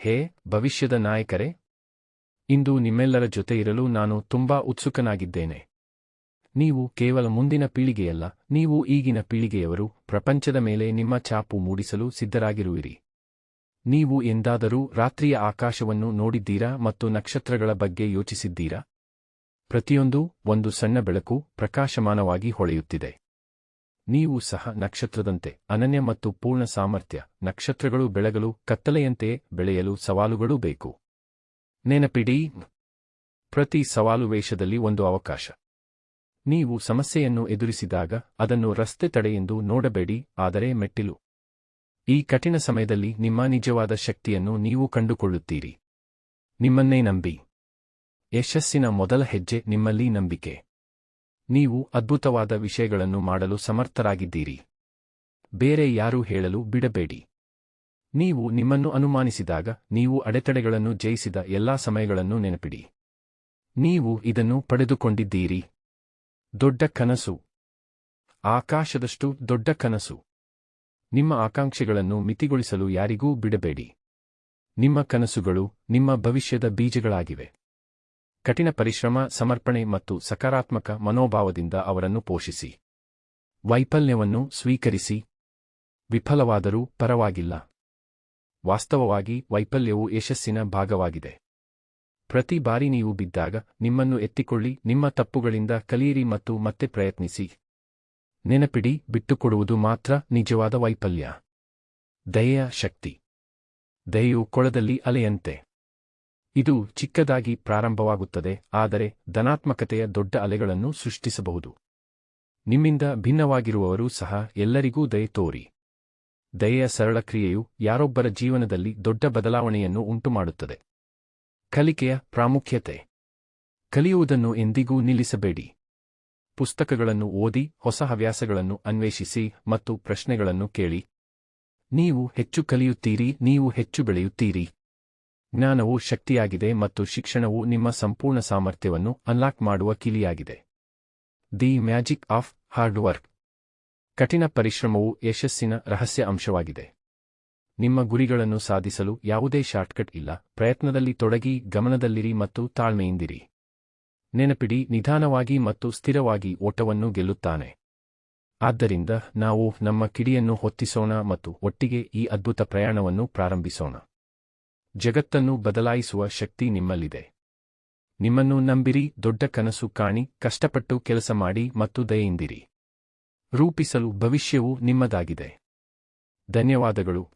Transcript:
ಹೇ, ಭವಿಷ್ಯದ ನಾಯಕರೇ! ಇಂದು ನಿಮ್ಮೆಲ್ಲರ ಜೊತೆ ಇರಲು ನಾನು ತುಂಬಾ ಉತ್ಸುಕನಾಗಿದ್ದೇನೆ. ನೀವು ಕೇವಲ ಮುಂದಿನ ಪೀಳಿಗೆಯಲ್ಲ, ನೀವು ಈಗಿನ ಪೀಳಿಗೆಯವರು, ಪ್ರಪಂಚದ ಮೇಲೆ ನಿಮ್ಮ ಛಾಪು ಮೂಡಿಸಲು ಸಿದ್ಧರಾಗಿರುವಿರಿ. ನೀವು ಎಂದಾದರೂ ರಾತ್ರಿಯ ಆಕಾಶವನ್ನು ನೋಡಿದ್ದೀರಾ ಮತ್ತು ನಕ್ಷತ್ರಗಳ ಬಗ್ಗೆ ಯೋಚಿಸಿದ್ದೀರಾ? ಪ್ರತಿಯೊಂದು ಒಂದು ಸಣ್ಣ ಬೆಳಕು ಪ್ರಕಾಶಮಾನವಾಗಿ ಹೊಳೆಯುತ್ತಿದೆ. ನೀವು ಸಹ ನಕ್ಷತ್ರದಂತೆ ಅನನ್ಯ ಮತ್ತು ಪೂರ್ಣ ಸಾಮರ್ಥ್ಯ, ನಕ್ಷತ್ರಗಳು ಬೆಳಗಲು ಕತ್ತಲೆಯಂತೆಯೇ ಬೆಳೆಯಲು ಸವಾಲುಗಳೂ ಬೇಕು. ನೆನಪಿಡಿ, ಪ್ರತಿ ಸವಾಲು ವೇಷದಲ್ಲಿ ಒಂದು ಅವಕಾಶ. ನೀವು ಸಮಸ್ಯೆಯನ್ನು ಎದುರಿಸಿದಾಗ ಅದನ್ನು ರಸ್ತೆ ತಡೆಯೆಂದು ನೋಡಬೇಡಿ, ಆದರೆ ಮೆಟ್ಟಿಲು. ಈ ಕಠಿಣ ಸಮಯದಲ್ಲಿ ನಿಮ್ಮ ನಿಜವಾದ ಶಕ್ತಿಯನ್ನು ನೀವು ಕಂಡುಕೊಳ್ಳುತ್ತೀರಿ. ನಿಮ್ಮನ್ನೇ ನಂಬಿ. ಯಶಸ್ಸಿನ ಮೊದಲ ಹೆಜ್ಜೆ ನಿಮ್ಮಲ್ಲಿ ನಂಬಿಕೆ. ನೀವು ಅದ್ಭುತವಾದ ವಿಷಯಗಳನ್ನು ಮಾಡಲು ಸಮರ್ಥರಾಗಿದ್ದೀರಿ. ಬೇರೆ ಯಾರೂ ಹೇಳಲು ಬಿಡಬೇಡಿ. ನೀವು ನಿಮ್ಮನ್ನು ಅನುಮಾನಿಸಿದಾಗ ನೀವು ಅಡೆತಡೆಗಳನ್ನು ಜಯಿಸಿದ ಎಲ್ಲಾ ಸಮಯಗಳನ್ನು ನೆನಪಿಡಿ. ನೀವು ಇದನ್ನು ಪಡೆದುಕೊಂಡಿದ್ದೀರಿ. ದೊಡ್ಡ ಕನಸು. ಆಕಾಶದಷ್ಟು ದೊಡ್ಡ ಕನಸು. ನಿಮ್ಮ ಆಕಾಂಕ್ಷೆಗಳನ್ನು ಮಿತಿಗೊಳಿಸಲು ಯಾರಿಗೂ ಬಿಡಬೇಡಿ. ನಿಮ್ಮ ಕನಸುಗಳು ನಿಮ್ಮ ಭವಿಷ್ಯದ ಬೀಜಗಳಾಗಿವೆ. ಕಠಿಣ ಪರಿಶ್ರಮ, ಸಮರ್ಪಣೆ ಮತ್ತು ಸಕಾರಾತ್ಮಕ ಮನೋಭಾವದಿಂದ ಅವರನ್ನು ಪೋಷಿಸಿ. ವೈಫಲ್ಯವನ್ನು ಸ್ವೀಕರಿಸಿ. ವಿಫಲವಾದರೂ ಪರವಾಗಿಲ್ಲ. ವಾಸ್ತವವಾಗಿ ವೈಫಲ್ಯವು ಯಶಸ್ಸಿನ ಭಾಗವಾಗಿದೆ. ಪ್ರತಿ ಬಾರಿ ನೀವು ಬಿದ್ದಾಗ ನಿಮ್ಮನ್ನು ಎತ್ತಿಕೊಳ್ಳಿ, ನಿಮ್ಮ ತಪ್ಪುಗಳಿಂದ ಕಲಿಯಿರಿ ಮತ್ತು ಮತ್ತೆ ಪ್ರಯತ್ನಿಸಿ. ನೆನಪಿಡಿ, ಬಿಟ್ಟುಕೊಡುವುದು ಮಾತ್ರ ನಿಜವಾದ ವೈಫಲ್ಯ. ದಯೆಯ ಶಕ್ತಿ. ದಯೆಯು ಕೊಳದಲ್ಲಿ ಅಲೆಯಂತೆ. ಇದು ಚಿಕ್ಕದಾಗಿ ಪ್ರಾರಂಭವಾಗುತ್ತದೆ, ಆದರೆ ಧನಾತ್ಮಕತೆಯ ದೊಡ್ಡ ಅಲೆಗಳನ್ನು ಸೃಷ್ಟಿಸಬಹುದು. ನಿಮ್ಮಿಂದ ಭಿನ್ನವಾಗಿರುವವರು ಸಹ ಎಲ್ಲರಿಗೂ ದಯೆ ತೋರಿ. ದಯೆಯ ಸರಳ ಕ್ರಿಯೆಯು ಯಾರೊಬ್ಬರ ಜೀವನದಲ್ಲಿ ದೊಡ್ಡ ಬದಲಾವಣೆಯನ್ನು ಉಂಟುಮಾಡುತ್ತದೆ. ಕಲಿಕೆಯ ಪ್ರಾಮುಖ್ಯತೆ. ಕಲಿಯುವುದನ್ನು ಎಂದಿಗೂ ನಿಲ್ಲಿಸಬೇಡಿ. ಪುಸ್ತಕಗಳನ್ನು ಓದಿ, ಹೊಸ ಹವ್ಯಾಸಗಳನ್ನು ಅನ್ವೇಷಿಸಿ ಮತ್ತು ಪ್ರಶ್ನೆಗಳನ್ನು ಕೇಳಿ. ನೀವು ಹೆಚ್ಚು ಕಲಿಯುತ್ತೀರಿ, ನೀವು ಹೆಚ್ಚು ಬೆಳೆಯುತ್ತೀರಿ. ಜ್ಞಾನವು ಶಕ್ತಿಯಾಗಿದೆ ಮತ್ತು ಶಿಕ್ಷಣವು ನಿಮ್ಮ ಸಂಪೂರ್ಣ ಸಾಮರ್ಥ್ಯವನ್ನು ಅನ್ಲಾಕ್ ಮಾಡುವ ಕಿಲಿಯಾಗಿದೆ. The magic of hard work ಕಠಿಣ ಪರಿಶ್ರಮವು ಯಶಸ್ಸಿನ ರಹಸ್ಯ ಅಂಶವಾಗಿದೆ. ನಿಮ್ಮ ಗುರಿಗಳನ್ನು ಸಾಧಿಸಲು ಯಾವುದೇ ಶಾರ್ಟ್ಕಟ್ ಇಲ್ಲ. ಪ್ರಯತ್ನದಲ್ಲಿ ತೊಡಗಿ, ಗಮನದಲ್ಲಿರಿ ಮತ್ತು ತಾಳ್ಮೆಯಿಂದಿರಿ. ನೆನಪಿಡಿ, ನಿಧಾನವಾಗಿ ಮತ್ತು ಸ್ಥಿರವಾಗಿ ಓಟವನ್ನು ಗೆಲ್ಲುತ್ತಾನೆ. ಆದ್ದರಿಂದ ನಾವು ನಮ್ಮ ಕಿಡಿಯನ್ನು ಹೊತ್ತಿಸೋಣ ಮತ್ತು ಒಟ್ಟಿಗೆ ಈ ಅದ್ಭುತ ಪ್ರಯಾಣವನ್ನು ಪ್ರಾರಂಭಿಸೋಣ. ಜಗತ್ತನ್ನು ಬದಲಾಯಿಸುವ ಶಕ್ತಿ ನಿಮ್ಮಲ್ಲಿದೆ. ನಿಮ್ಮನ್ನು ನಂಬಿರಿ, ದೊಡ್ಡ ಕನಸು ಕಾಣಿ, ಕಷ್ಟಪಟ್ಟು ಕೆಲಸ ಮಾಡಿ ಮತ್ತು ದಯೆಯಿಂದಿರಿ. ರೂಪಿಸಲು ಭವಿಷ್ಯವು ನಿಮ್ಮದಾಗಿದೆ. ಧನ್ಯವಾದಗಳು.